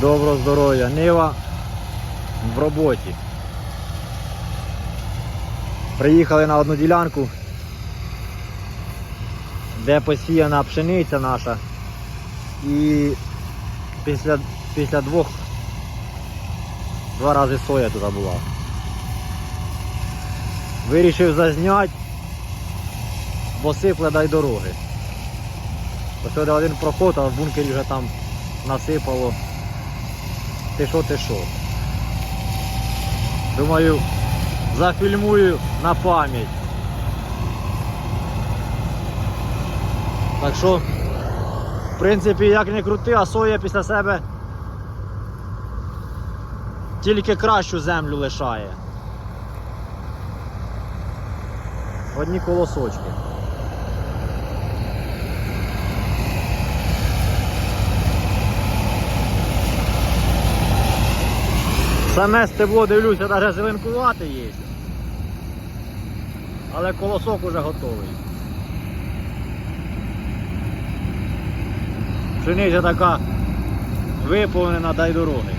Доброго здоров'я. Нива в роботі. Приїхали на одну ділянку, де посіяна пшениця наша. І після, після двох два рази соя туди була. Вирішив зазняти, бо сипле дай дороги. Ось один- проход, а в бункері вже там насипало. Ти що, ти що. Думаю, зафільмую на пам'ять. Так що, в принципі, як не крути, а соя після себе тільки кращу землю лишає. Одні колосочки. Саме стебло дивлюся, навіть зеленкувати є. Але колосок уже готовий. Пшениця така виповнена, дай дороги.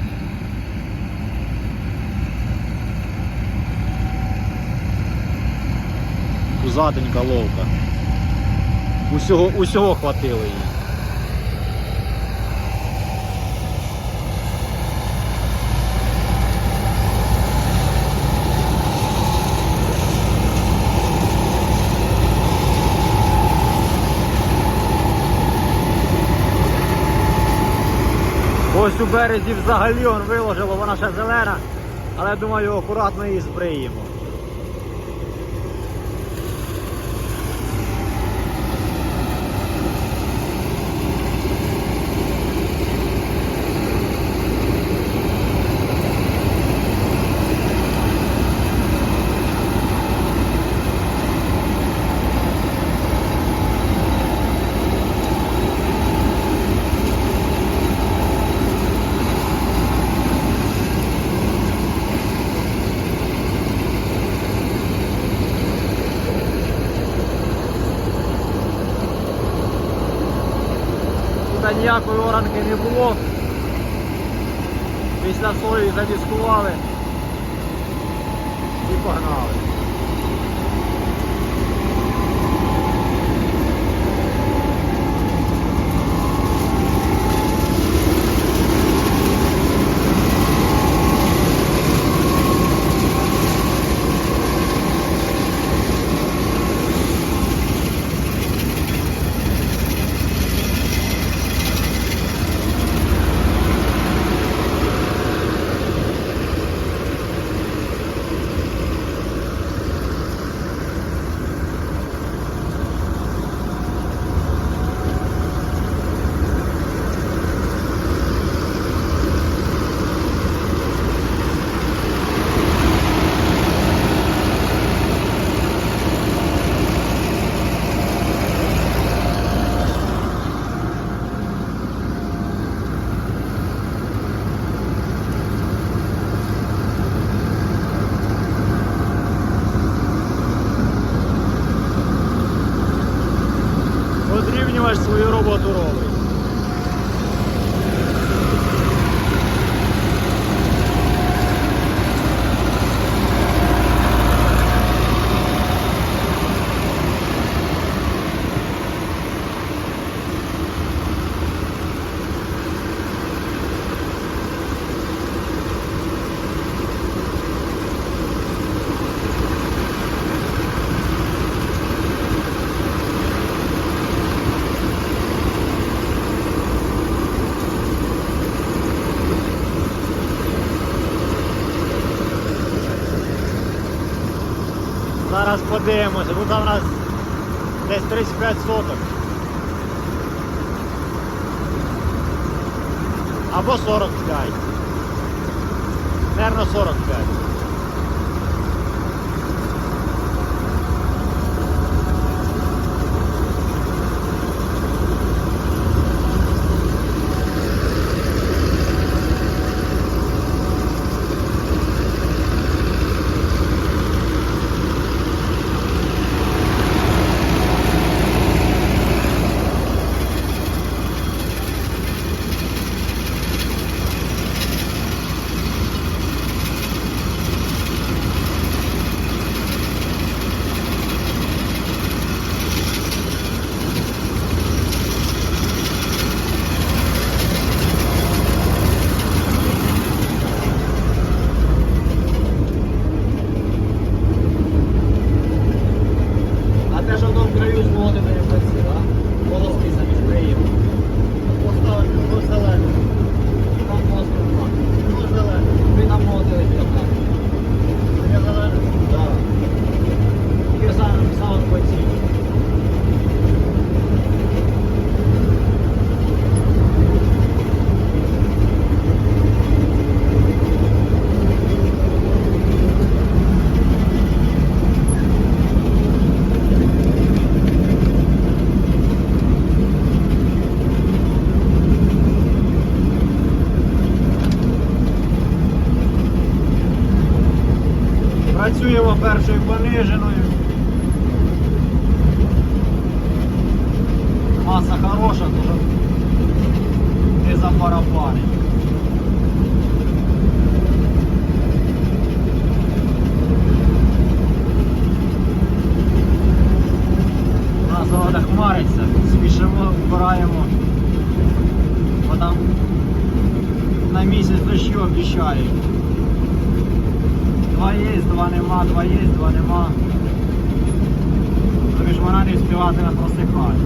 Пузатенька ловка. Усього, усього хватило їй. Ось у березі взагалі он виложило, вона ще зелена, але думаю, акуратно її збриємо. Після сої задіскували Свою на місяць дощі обіщають. Два є, два нема, два є, два нема. Тобі ж вона не встигатиме просихати.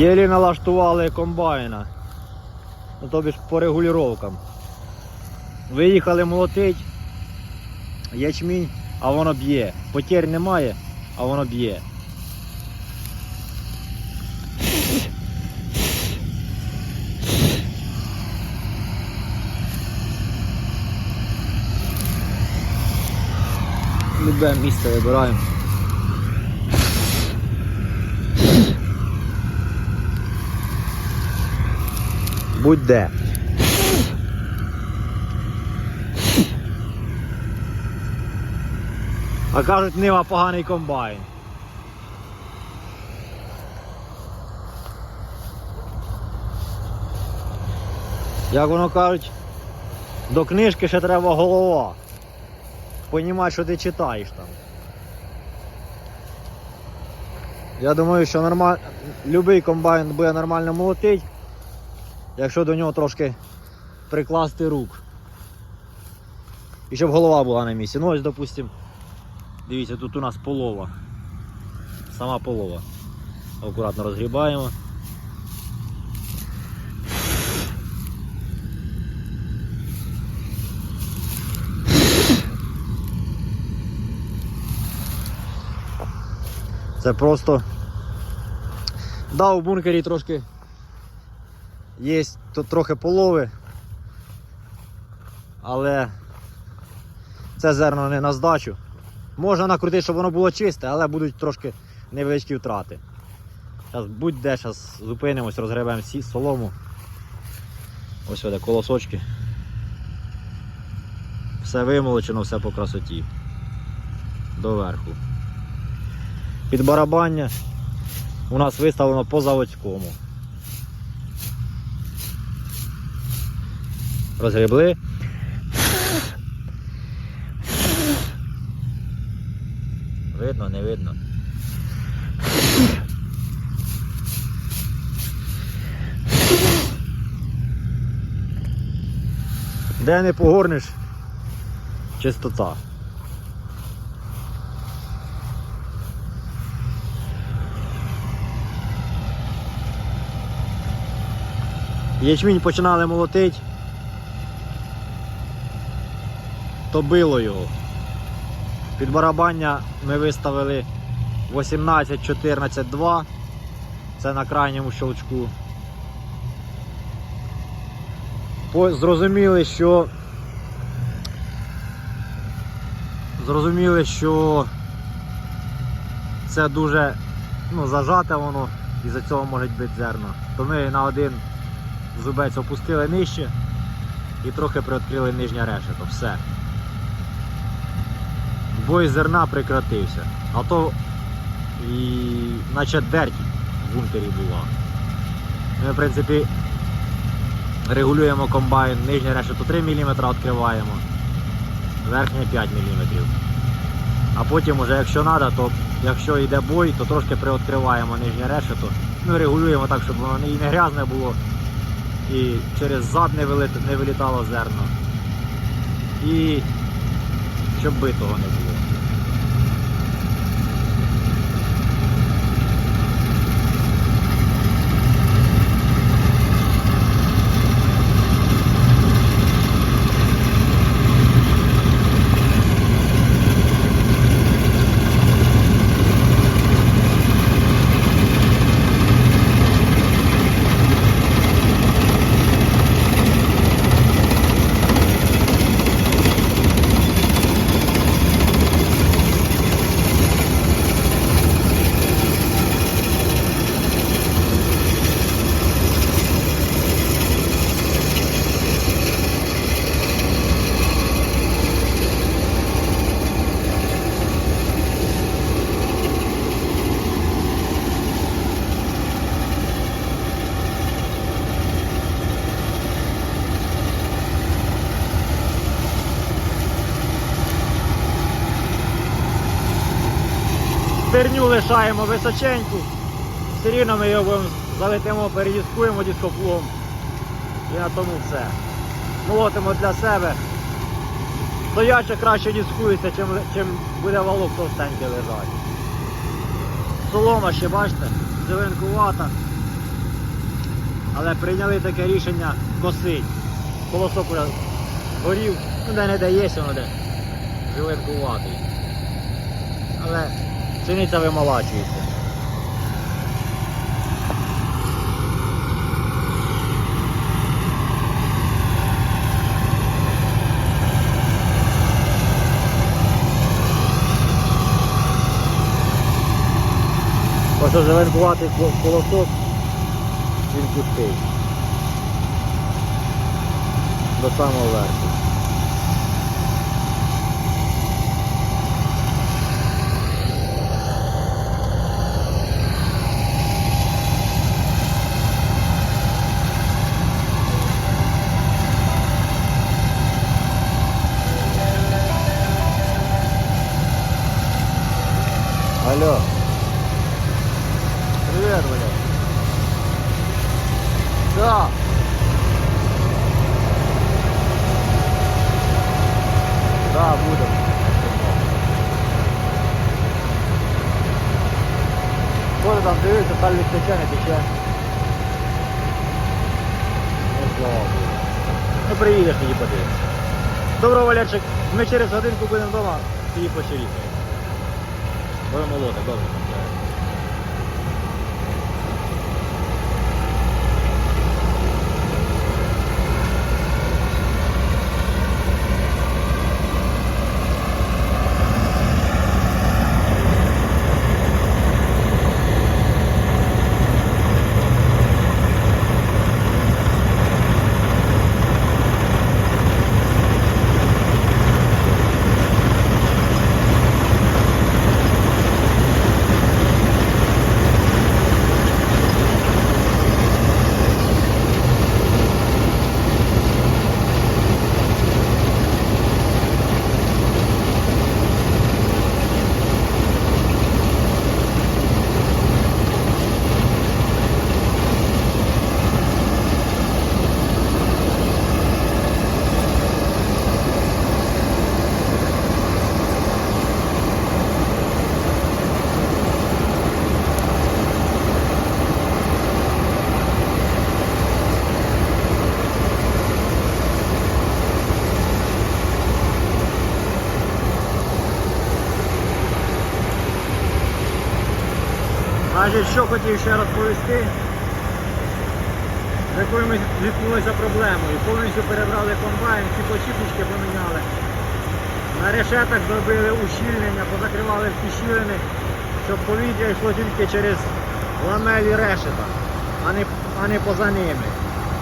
Єлі налаштували комбайна. Ну, тобі ж по регулюванням. Виїхали молотить, ячмінь, а воно б'є. Потерь немає, а воно б'є. Любе місце вибираємо. Будь-де. А кажуть, нива поганий комбайн. Як воно кажуть, до книжки ще треба голова. Понімати, що ти читаєш там. Я думаю, що нормаль... любий комбайн буде нормально молотить, якщо до нього трошки прикласти рук. І щоб голова була на місці. Ну ось, допустим, дивіться, тут у нас полова. Сама полова. Акуратно розгрібаємо. Це просто. Да, у бункері трошки є тут трохи полови, але це зерно не на здачу. Можна накрутити, щоб воно було чисте, але будуть трошки невеличкі втрати. Зараз будь-де, зараз зупинимось, розгребемо всі солому. Ось сюди колосочки. Все вимолочено, все по красоті. Доверху. Під барабання у нас виставлено по заводському. Розгребли. Видно, не видно. Де не погорнеш, чистота. Ячмінь починали молотити, то било його. Під барабання ми виставили 18, 14, 2. Це на крайньому щелчку. Зрозуміли, що зрозуміли, що це дуже ну, зажате воно і за цього може бути зерно. То ми на один зубець опустили нижче і трохи приоткрили нижнє решето. Все. Бой зерна прекратився. А то і наче дерть в бункері була. Ми, в принципі, регулюємо комбайн, нижнє решето 3 мм відкриваємо. верхня 5 мм. А потім, уже, якщо треба, то якщо йде бой, то трошки приоткриваємо нижнє решето. Ну, регулюємо так, щоб воно і не грязне було, і через зад не, вилит- не вилітало зерно. І щоб битого не було. Стерню лишаємо височеньку. Все рівно ми його будемо залетимо, передіскуємо дископлом. І на тому все. Молотимо для себе. Стояче краще дискується, чим, чим буде валок товстенький лежати. Солома ще бачите, зеленкувата. Але прийняли таке рішення косить. Колосок уже горів, ну де не де є, воно де зеленкуватий. Але пшениця вимолачується. Ось кол- колосок, він пустий. До самого верху. Алло. Привет, блядь. Да. Да, буду. Що ти там дивишся, таль від тече, не тече. Ну, слава Богу. Ну приїдеш тоді подивишся. Добро, Валерчик, ми через годинку будемо вдома, тоді почеріти. Будемо молоти, Значить, що хотів ще розповісти, з якою ми зіткнулися проблемою. Повністю перебрали комбайн, всі почіпнички поміняли. На решетах зробили ущільнення, позакривали всі щілини, щоб повітря йшло тільки через ламелі решета, а не, а не поза ними.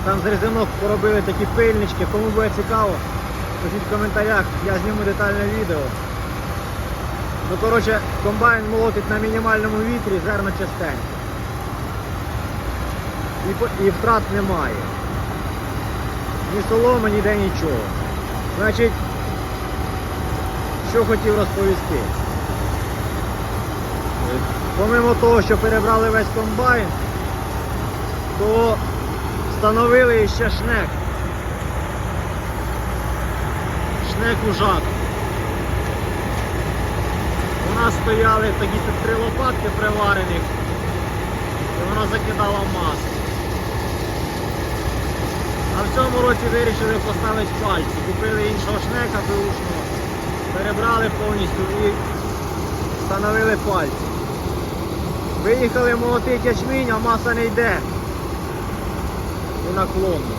Там з резинок поробили такі пильнички, кому буде цікаво, пишіть в коментарях, я зніму детальне відео. Ну, коротше, комбайн молотить на мінімальному вітрі, зерно частенько. І, і втрат немає. Ні соломи, ніде нічого. Значить, Що хотів розповісти? Помимо того, що перебрали весь комбайн, то встановили ще шнек. Шнек ужак. У нас стояли такі тут три лопатки приварених, і вона закидала масу. А в цьому році вирішили поставити пальці. Купили іншого шнека беушного, перебрали повністю і встановили пальці. Виїхали молотить ячмінь, а маса не йде у наклонну.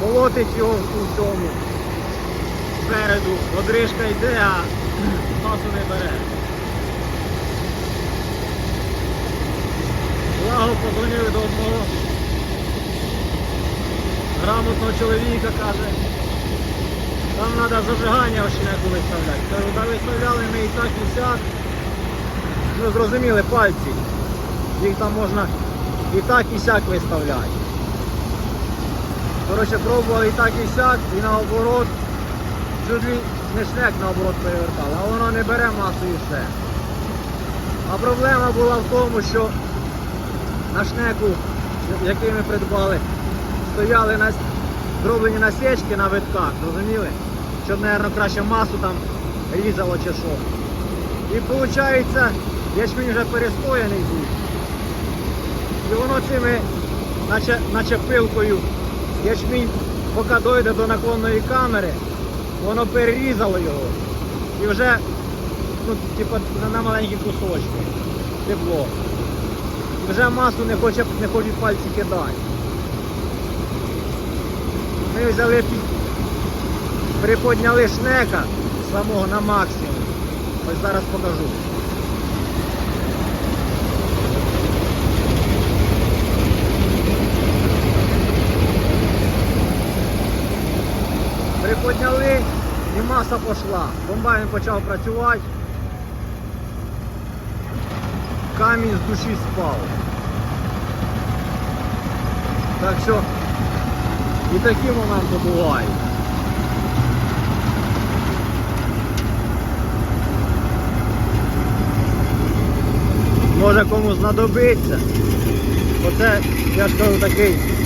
Молотить його у цьому спереду, одрижка йде, а масу не бере. Благо подзвонили до одного грамотного чоловіка, каже, там треба зажигання в виставляти. Кажу, да виставляли ми і так, і сяк. Ну зрозуміли, пальці. Їх там можна і так, і сяк виставляти. Коротше, пробували і так, і сяк, і наоборот, чуть не шнек наоборот перевертали, а воно не бере масу і все. А проблема була в тому, що на шнеку, який ми придбали, стояли на, зроблені насічки на витках, розуміли? Щоб, мабуть, краще масу там різало чи що. І виходить, ячмінь вже перестояний був. І воно цими, наче, наче пилкою, ячмінь, поки дойде до наклонної камери, воно перерізало його. І вже, ну, типу, на- маленькі кусочки. Тепло. Вже масу не, хоче, не хочуть пальці кидати. Ми взяли, приподняли шнека самого на максимум. Ось зараз покажу. Приподняли і маса пішла. Комбайн почав працювати. Камінь з душі спав. Так що і такі моменти бувають. Може кому знадобиться. Оце, я ж кажу, такий.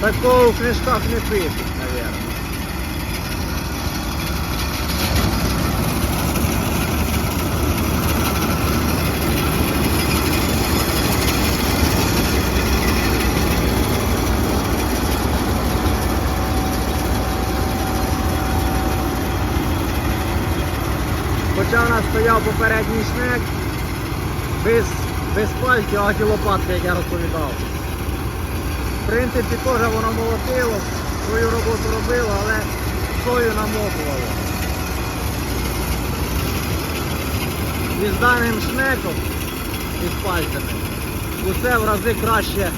Такого в книжках не пишуть, мабуть. Хоча в нас стояв попередній шнек без, без пальців, а ті лопатки, як я розповідав. В принципі, теж воно молотило, свою роботу робило, але сою намокувало. І з даним шнеком із пальцями усе в рази краще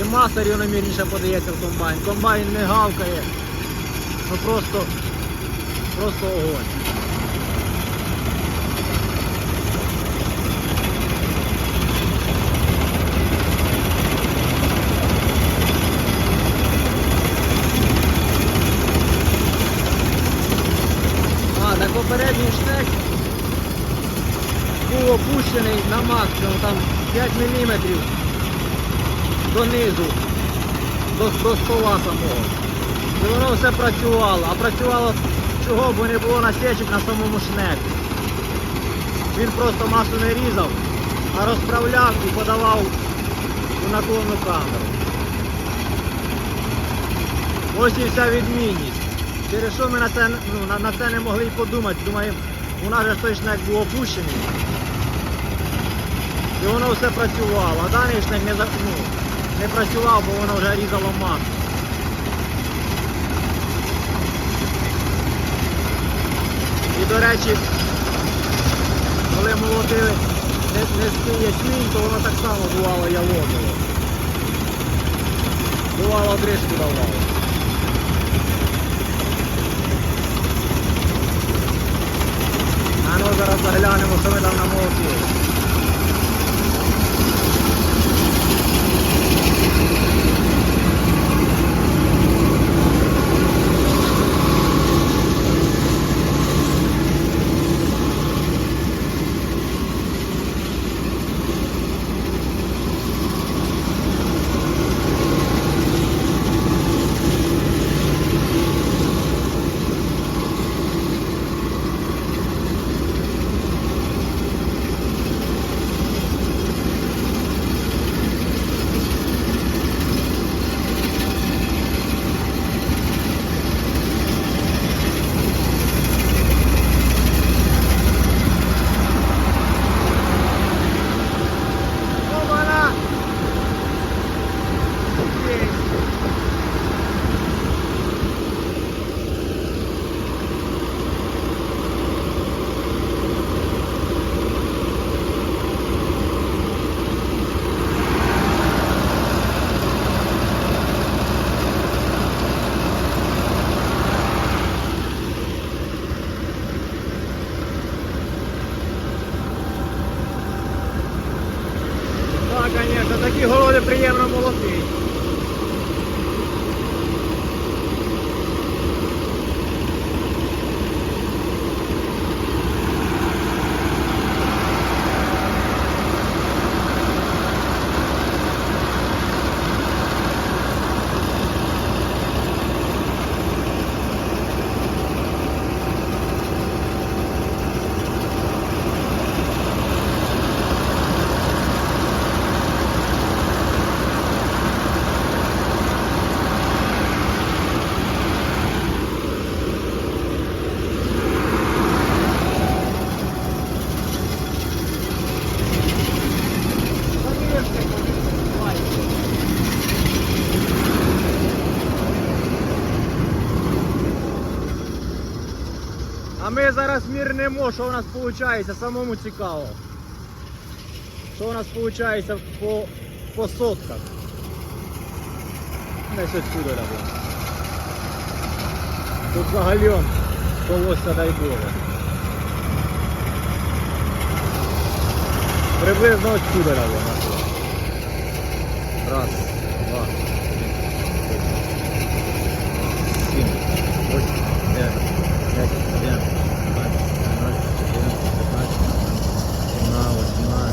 і маса рівномірніше подається в комбайн. Комбайн не гавкає. Ну просто, просто огонь. А, так попередній шнек був опущений на максимум, там 5 мм донизу, до, до стола самого. І воно все працювало. А працювало чого, бо не було насічок на самому шнеку. Він просто масу не різав, а розправляв і подавав у наклонну камеру. Ось і вся відмінність. Через що ми на це, ну, на, на це не могли й подумати. Думаємо, у нас же той шнек був опущений. І воно все працювало. А даний шнек не, ну, не працював, бо воно вже різало масу. І до речі, коли молотили не- низький ячмінь, то воно так само бувало яловило. Бувало дрижку давало. А ну зараз заглянемо, що ми там намолотили. Ми зараз мірнемо, що у нас виходить, самому цікаво. Що у нас виходить по, по сотках. Десь отсюда давай. Тут взагалі колося дай Боже. Приблизно отсюда давай. Раз, два,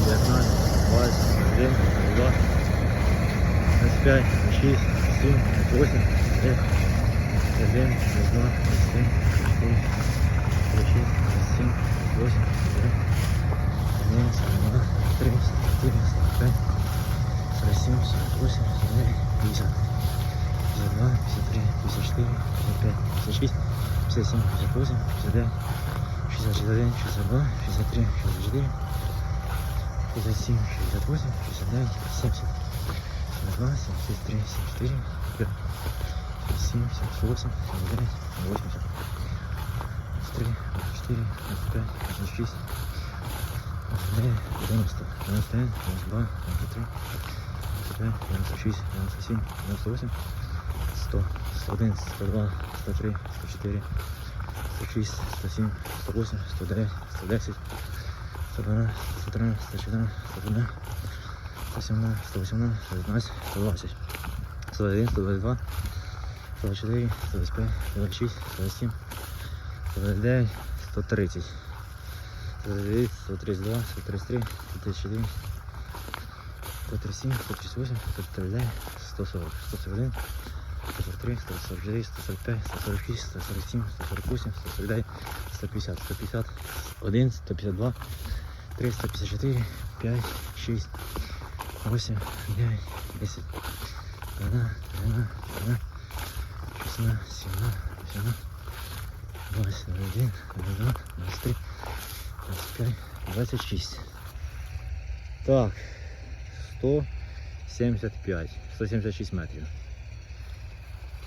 19, 20, 21, 22, 25, 6, 7, 8, 9, 1, 2, 7, 4, 3, 7, 8, 9, 11, 12, 13, 14, 15, 47, 48, 49, 50, 52, 53, 54, 55, 56, 57, 58, 59, 60, 61, 62, 63, 64, 57, 68, 69, 70, 72, 73, 74, 77, 78, 79, 80, 83, 84, 85, 86, 89, 90, 91, 92, 93, 95, 96, 97, 98, 100, 101, 102, 103, 104, 106, 107, 108, 109, 110, 112, 113, 114, 115, 117, 118, 119, 120, 121, 122, 124, 125, 126, 127, 129, 130, 129, 132, 133, 134, 137, 138, 139, 140, 141, 143, 149, 145, 146, 147, 148, 149, 150, 150, 1, 152, 3, 154, 5, 6, 8, 9, 10, 11, 12, 13, 16, 17, 18, 20, 21, 22, 23, 25, 26. Так, 175, 176 метрів.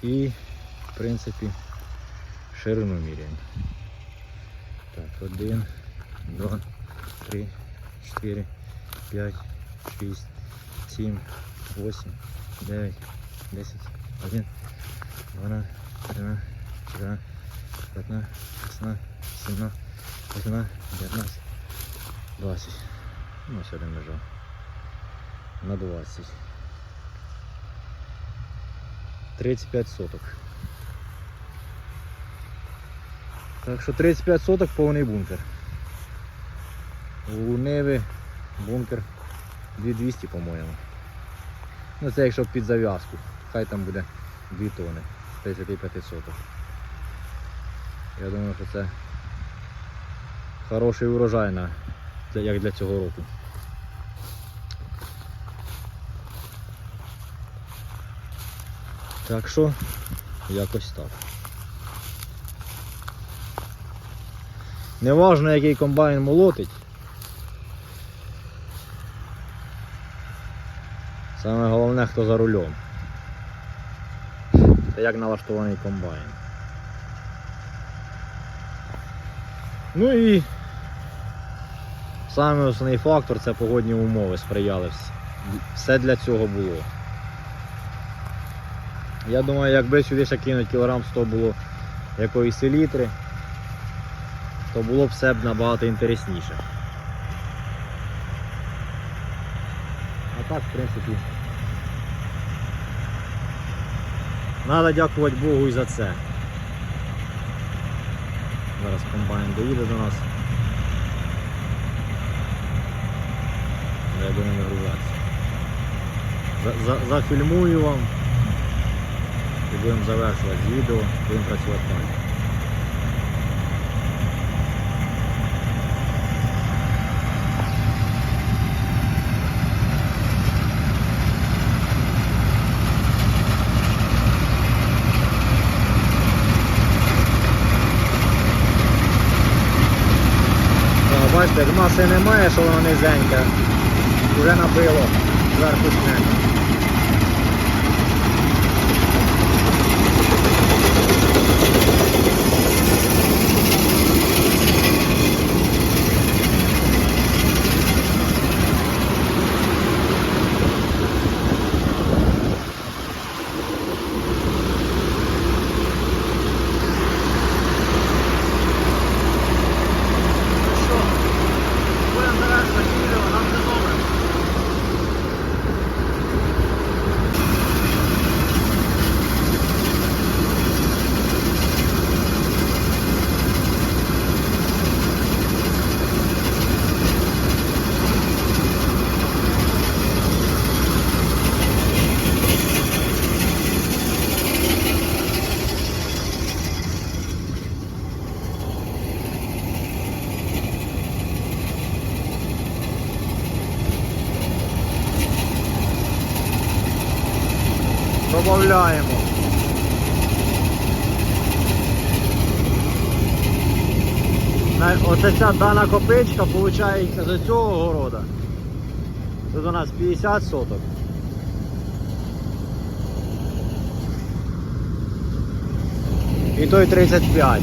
І, в принципі, ширину міряємо. Так, 1, 2, 3, 4, 5, 6, 7, 8, 9, 10, 1, 12, 13, 14, 15, 16, 17, 18, 19, 20. Ну, ось один лежав. На 20. 35 соток. Так що 35 соток повний бункер. У Неви бункер 2200, по-моєму. Ну це якщо під зав'язку. Хай там буде 2 тони з 35 соток. Я думаю, що це хороший урожай на, як для цього року. Так що, якось так. Неважно, який комбайн молотить. Саме головне, хто за рулем. Це як налаштований комбайн. Ну і саме основний фактор це погодні умови сприяли. Все для цього було. Я думаю, якби сюди ще кинуть кілограм 100 було якоїсь селітри, то було б все б набагато інтересніше. А так, в принципі. Треба дякувати Богу і за це. Зараз комбайн доїде до нас. Я буду нагружатися. За, за, зафільмую вам і будемо завершувати відео, будемо працювати далі. Так, Бачите, маси немає, що воно низеньке. Вже набило зверху снегу. Добавляємо. Оце ця дана копичка виходить з цього города. Тут у нас 50 соток. І той 35.